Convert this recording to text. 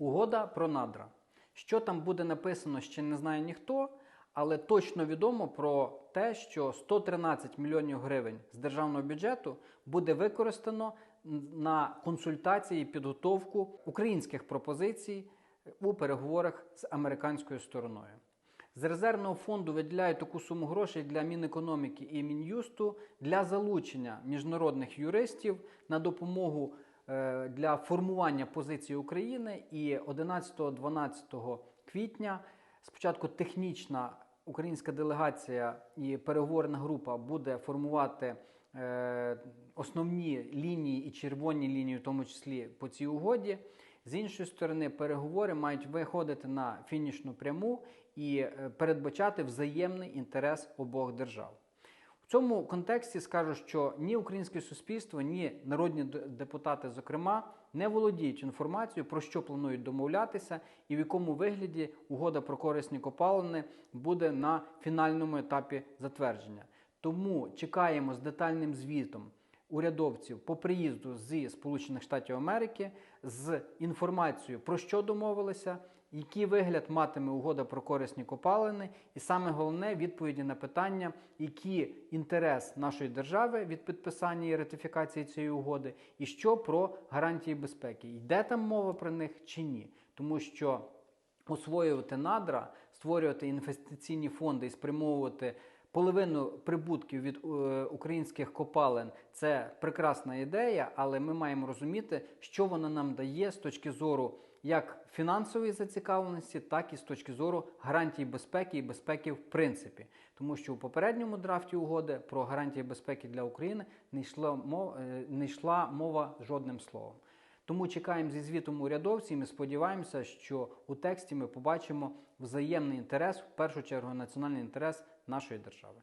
Угода про надра. Що там буде написано, ще не знає ніхто, але точно відомо про те, що 113 мільйонів гривень з державного бюджету буде використано на консультації і підготовку українських пропозицій у переговорах з американською стороною. З резервного фонду виділяють таку суму грошей для Мінекономіки і Мін'юсту для залучення міжнародних юристів на допомогу для формування позиції України. І 11-12 квітня спочатку технічна українська делегація і переговорна група буде формувати е, основні лінії і червоні лінії, в тому числі по цій угоді. З іншої сторони, переговори мають виходити на фінішну пряму і е, передбачати взаємний інтерес обох держав. Цьому контексті скажу, що ні українське суспільство, ні народні депутати, зокрема, не володіють інформацією, про що планують домовлятися, і в якому вигляді угода про корисні копалини буде на фінальному етапі затвердження. Тому чекаємо з детальним звітом урядовців по приїзду зі Сполучених Штатів Америки з інформацією про що домовилися, який вигляд матиме угода про корисні копалини, і саме головне відповіді на питання, який інтерес нашої держави від підписання і ратифікації цієї угоди, і що про гарантії безпеки. Йде там мова про них чи ні, тому що освоювати надра, створювати інвестиційні фонди і спрямовувати половину прибутків від е, українських копалин це прекрасна ідея, але ми маємо розуміти, що вона нам дає з точки зору як фінансової зацікавленості, так і з точки зору гарантій безпеки і безпеки в принципі. Тому що у попередньому драфті угоди про гарантії безпеки для України не не йшла мова жодним словом. Тому чекаємо зі звітом урядовців. і Ми сподіваємося, що у тексті ми побачимо взаємний інтерес, в першу чергу національний інтерес нашої держави.